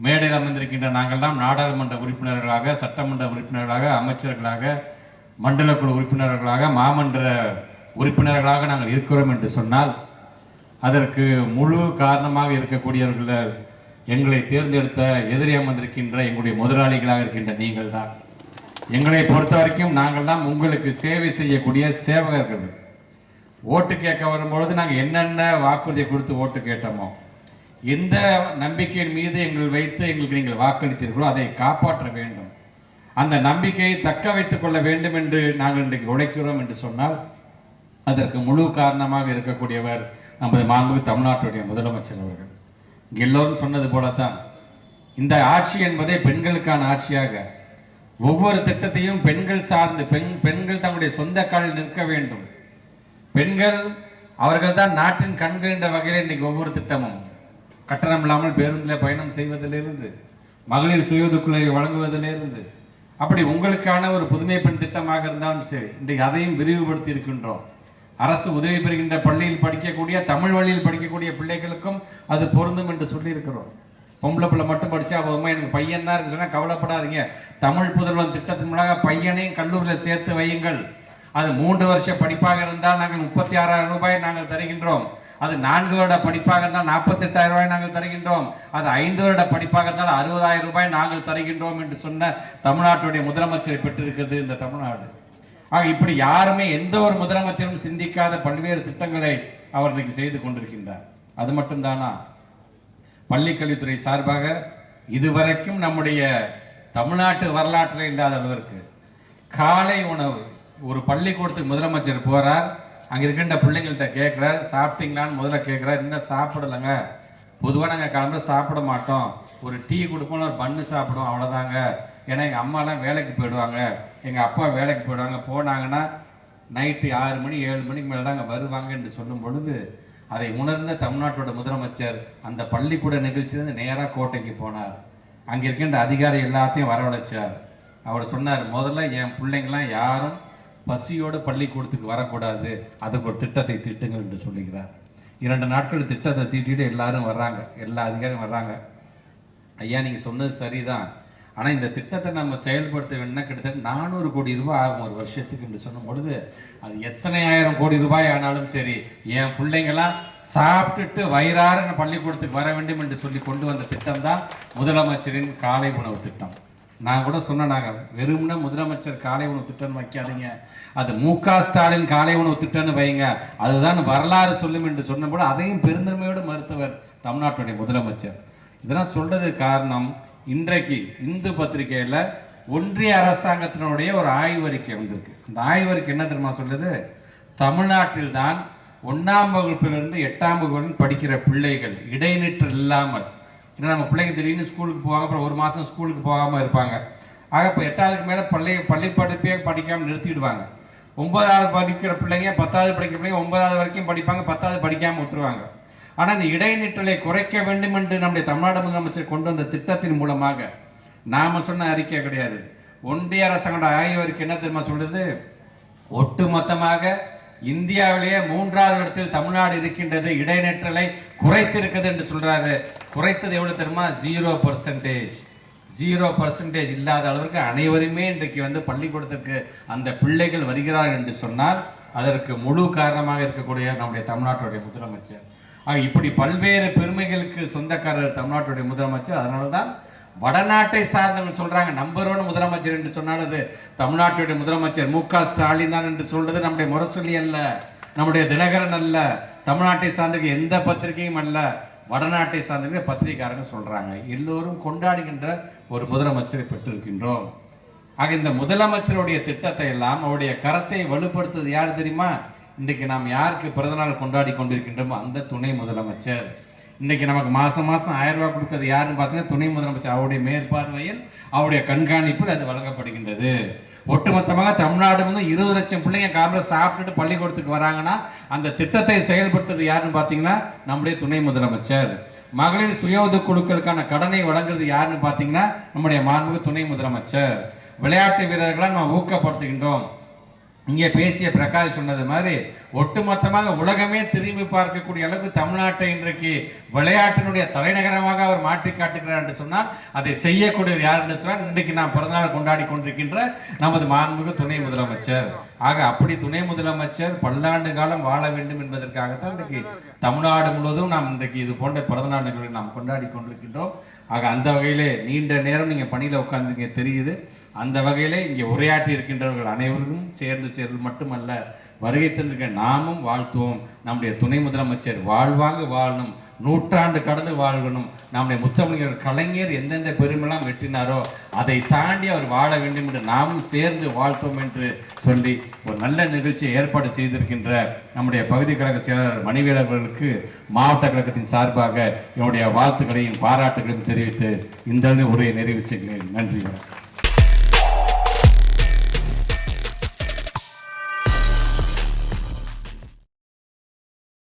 மேடையில் அமர்ந்திருக்கின்ற நாங்கள்லாம் நாடாளுமன்ற உறுப்பினர்களாக சட்டமன்ற உறுப்பினர்களாக அமைச்சர்களாக மண்டல குழு உறுப்பினர்களாக மாமன்ற உறுப்பினர்களாக நாங்கள் இருக்கிறோம் என்று சொன்னால் அதற்கு முழு காரணமாக இருக்கக்கூடியவர்கள் எங்களை தேர்ந்தெடுத்த எதிரி அமர்ந்திருக்கின்ற எங்களுடைய முதலாளிகளாக இருக்கின்ற நீங்கள் தான் எங்களை பொறுத்த வரைக்கும் நாங்கள் தான் உங்களுக்கு சேவை செய்யக்கூடிய சேவகர்கள். ஓட்டு கேட்க வரும்பொழுது நாங்கள் என்னென்ன வாக்குறுதியை கொடுத்து ஓட்டு கேட்டோமோ எந்த நம்பிக்கையின் மீது எங்கள் வைத்து எங்களுக்கு நீங்கள் வாக்களித்தீர்களோ அதை காப்பாற்ற வேண்டும். அந்த நம்பிக்கையை தக்க வைத்துக் கொள்ள வேண்டும் என்று நாங்கள் இன்றைக்கு உழைக்கிறோம் என்று சொன்னால் அதற்கு முழு காரணமாக இருக்கக்கூடியவர் நமது மாண்புமிகு தமிழ்நாட்டுடைய முதலமைச்சர் அவர்கள். எல்லோரும் சொன்னது போலத்தான் இந்த ஆட்சி என்பதே பெண்களுக்கான ஆட்சியாக ஒவ்வொரு திட்டத்தையும் பெண்கள் சார்ந்து பெண் பெண்கள் தங்களுடைய சொந்த காலில் நிற்க வேண்டும். பெண்கள் அவர்கள் தான் நாட்டின் கண்கள் என்ற வகையில் இன்னைக்கு ஒவ்வொரு திட்டமும். கட்டணம் இல்லாமல் பேருந்தில் பயணம் செய்வதிலிருந்து மகளிர் சுயோதுக்குள்ளே வழங்குவதிலிருந்து அப்படி உங்களுக்கான ஒரு புதுமை பெண் திட்டமாக இருந்தாலும் சரி இன்றைக்கு அதையும் விரிவுபடுத்தி இருக்கின்றோம். அரசு உதவி பெறுகின்ற பள்ளியில் படிக்கக்கூடிய தமிழ் வழியில் படிக்கக்கூடிய பிள்ளைகளுக்கும் அது பொருந்தும் என்று சொல்லியிருக்கிறோம். பொம்பளை பிள்ளை மட்டும் படிச்சா போதுமா? எனக்கு பையன் தான் சொன்னால் கவலைப்படாதீங்க. தமிழ் புதல்வன் திட்டத்தின் மூலமாக பையனையும் கல்லூரியில் சேர்த்து வையுங்கள். அது மூன்று வருஷ படிப்பாக இருந்தால் நாங்கள் முப்பத்தி ஆறாயிரம் ரூபாய் நாங்கள் தருகின்றோம். அது நான்கு வருட படிப்பாக இருந்தால் நாற்பத்தெட்டாயிரம் ரூபாய் நாங்கள் தருகின்றோம். அது ஐந்து வருட படிப்பாக இருந்தால் அறுபதாயிரம் ரூபாய் நாங்கள் தருகின்றோம் என்று சொன்ன தமிழ்நாட்டுடைய முதலமைச்சரை பெற்றிருக்கிறது இந்த தமிழ்நாடு. ஆக இப்படி யாருமே எந்த ஒரு முதலமைச்சரும் சிந்திக்காத பல்வேறு திட்டங்களை அவர் இன்னைக்கு செய்து கொண்டிருக்கின்றார். அது மட்டும்தானா? பள்ளிக்கல்வித்துறை சார்பாக இதுவரைக்கும் நம்முடைய தமிழ்நாட்டு வரலாற்றில் இல்லாத அளவிற்கு காலை உணவு ஒரு பள்ளிக்கூடத்துக்கு முதலமைச்சர் போகிறார் அங்கே இருக்கின்ற பிள்ளைங்கள்ட்ட கேட்குறாரு சாப்பிட்டீங்களான்னு முதல்ல கேட்குறாரு இன்னும் சாப்பிடலைங்க. பொதுவாக நாங்கள் கிளம்ப சாப்பிட மாட்டோம். ஒரு டீ கொடுப்போம் ஒரு பண்ணு சாப்பிடுவோம் அவ்வளோதாங்க ஏன்னா எங்கள் அம்மாலாம் வேலைக்கு போயிடுவாங்க. எங்கள் அப்பா வேலைக்கு போயிடுவாங்க. போனாங்கன்னா நைட்டு ஆறு மணி ஏழு மணிக்கு மேலே தாங்க வருவாங்க என்று சொல்லும் பொழுது அதை உணர்ந்த தமிழ்நாட்டோட முதலமைச்சர் அந்த பள்ளிக்கூட நிகழ்ச்சியிலேருந்து நேராக கோட்டைக்கு போனார். அங்கே இருக்கின்ற அதிகாரி எல்லாத்தையும் வரவழைச்சார். அவர் சொன்னார் முதல்ல என் பிள்ளைங்களாம் யாரும் பசியோடு பள்ளிக்கூடத்துக்கு வரக்கூடாது. அதுக்கு ஒரு திட்டத்தை திட்டுங்கள் என்று சொல்லுகிறார். இரண்டு நாட்கள் திட்டத்தை தீட்டிட்டு எல்லாரும் வர்றாங்க. எல்லா அதிகாரியும் வர்றாங்க. ஐயா நீங்கள் சொன்னது சரிதான். ஆனால் இந்த திட்டத்தை நம்ம செயல்படுத்த வேணும்னா கிட்டத்தட்ட நானூறு கோடி ரூபாய் ஆகும் ஒரு வருஷத்துக்கு என்று சொல்லும் பொழுது அது எத்தனை ஆயிரம் கோடி ரூபாய் ஆனாலும் சரி என் பிள்ளைங்களாம் சாப்பிட்டுட்டு வயிறார பள்ளிக்கூடத்துக்கு வர வேண்டும் என்று சொல்லி கொண்டு வந்த திட்டம் தான் முதலமைச்சரின் காலை உணவு திட்டம். நான் கூட சொன்னேன் நாங்கள் வெறும்னா முதலமைச்சர் காலை உணவு திட்டம்னு வைக்காதீங்க. அது மு க ஸ்டாலின் காலை உணவு திட்டம்னு வைங்க. அதுதான் வரலாறு சொல்லும் என்று சொன்னபோது அதையும் பெருந்தன்மையோடு மறுத்தவர் தமிழ்நாட்டுடைய முதலமைச்சர். இதெல்லாம் சொல்றது காரணம் இன்றைக்கு இந்து பத்திரிகையில் ஒன்றிய அரசாங்கத்தினுடைய ஒரு ஆய்வறிக்கை வந்திருக்கு. அந்த ஆய்வறிக்கை என்ன தெரியுமா சொல்லுது? தமிழ்நாட்டில் தான் ஒன்றாம் வகுப்பிலிருந்து எட்டாம் வகுப்பு படிக்கிற பிள்ளைகள் இடைநிற்றல் இல்லாமல் ஏன்னா நம்ம பிள்ளைங்க திடீர்னு ஸ்கூலுக்கு போவாங்க அப்புறம் ஒரு மாதம் ஸ்கூலுக்கு போகாமல் இருப்பாங்க. ஆக இப்போ எட்டாவதுக்கு மேலே பள்ளி பள்ளி படிப்பே படிக்காமல் நிறுத்திடுவாங்க. ஒன்பதாவது படிக்கிற பிள்ளைங்க பத்தாவது படிக்கிற பிள்ளைங்க ஒன்பதாவது வரைக்கும் படிப்பாங்க பத்தாவது படிக்காமல் விட்டுருவாங்க. ஆனால் இந்த இடைநிற்றலை குறைக்க வேண்டும் என்று நம்முடைய தமிழ்நாடு முதலமைச்சர் கொண்டு வந்த திட்டத்தின் மூலமாக நாம் சொன்ன அறிக்கை கிடையாது. ஒன்றிய அரசாங்கோட ஆகியோருக்கு என்ன தெரியுமா சொல்லுது? ஒட்டு மொத்தமாக இந்தியாவிலேயே மூன்றாவது இடத்தில் தமிழ்நாடு இருக்கின்றது இடைநிற்றலை குறைத்திருக்குது என்று சொல்கிறாரு குறைத்தது எவ்வளோ தெரியுமா? ஜீரோ பர்சன்டேஜ் ஜீரோ பர்சன்டேஜ் இல்லாத அளவிற்கு அனைவருமே இன்றைக்கு வந்து பள்ளிக்கூடத்திற்கு அந்த பிள்ளைகள் வருகிறார்கள் என்று சொன்னால் அதற்கு முழு காரணமாக இருக்கக்கூடிய நம்முடைய தமிழ்நாட்டுடைய முதலமைச்சர். ஆக இப்படி பல்வேறு பெருமைகளுக்கு சொந்தக்காரர் தமிழ்நாட்டுடைய முதலமைச்சர். அதனால தான் வடநாட்டை சார்ந்தவங்க சொல்கிறாங்க நம்பர் ஒன் முதலமைச்சர் என்று சொன்னால் அது தமிழ்நாட்டுடைய முதலமைச்சர் மு க ஸ்டாலின் தான் என்று சொல்றது நம்முடைய முரசொலி அல்ல நம்முடைய தினகரன் அல்ல. தமிழ்நாட்டை சார்ந்திருக்க எந்த பத்திரிகையும் அல்ல வடநாட்டை சார்ந்த பத்திரிகைக்காரங்க சொல்கிறாங்க எல்லோரும் கொண்டாடுகின்ற ஒரு முதலமைச்சரை பெற்றிருக்கின்றோம். ஆக இந்த முதலமைச்சருடைய திட்டத்தை எல்லாம் அவருடைய கரத்தை வலுப்படுத்துவது யார் தெரியுமா? இன்றைக்கு நாம் யாருக்கு பிறந்தநாள் கொண்டாடி கொண்டிருக்கின்றோமோ அந்த துணை முதலமைச்சர். இன்றைக்கி நமக்கு மாதம் மாதம் ஆயிரம் ரூபா கொடுக்கறது யாருன்னு பார்த்தீங்கன்னா துணை முதலமைச்சர். அவருடைய மேற்பார்வையில் அவருடைய கண்காணிப்பில் அது வழங்கப்படுகின்றது. ஒட்டுமொத்தமாக தமிழ்நாடு வந்து இருபது லட்சம் பிள்ளைங்க காலையில் சாப்பிட்டுட்டு பள்ளிக்கூடத்துக்கு வராங்கன்னா அந்த திட்டத்தை செயல்படுத்துறது யாருன்னு பார்த்தீங்கன்னா நம்முடைய துணை முதலமைச்சர். மகளிர் சுய உதவி குழுக்களுக்கான கடனை வழங்குறது யாருன்னு பார்த்தீங்கன்னா நம்முடைய மாண்புமிகு துணை முதலமைச்சர். விளையாட்டு வீரர்களை நம்ம ஊக்கப்படுத்துகின்றோம். இங்கே பேசிய பிரகாஷ் சொன்னது மாதிரி ஒட்டுமொத்தமாக உலகமே திரும்பி பார்க்கக்கூடிய அளவுக்கு தமிழ்நாட்டை இன்றைக்கு விளையாட்டினுடைய தலைநகரமாக அவர் மாற்றி காட்டுகிறார் என்று சொன்னால் அதை செய்யக்கூடியது யார் என்று சொன்னால் இன்றைக்கு நாம் பிறந்தநாள் கொண்டாடி கொண்டிருக்கின்ற நமது மாண்புமிகு துணை முதலமைச்சர். ஆக அப்படி துணை முதலமைச்சர் பல்லாண்டு காலம் வாழ வேண்டும் என்பதற்காகத்தான் இன்றைக்கு தமிழ்நாடு முழுவதும் நாம் இன்றைக்கு இது போன்ற பிறந்தநாள் நிகழ்வை நாம் கொண்டாடி கொண்டிருக்கின்றோம். ஆக அந்த வகையிலே நீண்ட நேரம் நீங்கள் பணியில் உட்கார்ந்துருங்க தெரியுது. அந்த வகையில் இங்கே உரையாற்றி இருக்கின்றவர்கள் அனைவருக்கும் சேர்ந்து சேர்ந்து மட்டுமல்ல வருகை தந்திருக்க நாமும் வாழ்த்துவோம். நம்முடைய துணை முதலமைச்சர் வாழ்வாங்க வாழணும் நூற்றாண்டு கடந்து வாழ்கணும் நம்முடைய முத்தமிழர் கலைஞர் எந்தெந்த பெருமைலாம் வெற்றினாரோ அதை தாண்டி அவர் வாழ வேண்டும் என்று நாமும் சேர்ந்து வாழ்த்துவோம் என்று சொல்லி ஒரு நல்ல நிகழ்ச்சியை ஏற்பாடு செய்திருக்கின்ற நம்முடைய பகுதி கழக செயலாளர் மணிவேலர்களுக்கு மாவட்ட கழகத்தின் சார்பாக என்னுடைய வாழ்த்துக்களையும் பாராட்டுகளையும் தெரிவித்து இந்த உரையை நிறைவு செய்கிறேன். நன்றி வணக்கம்.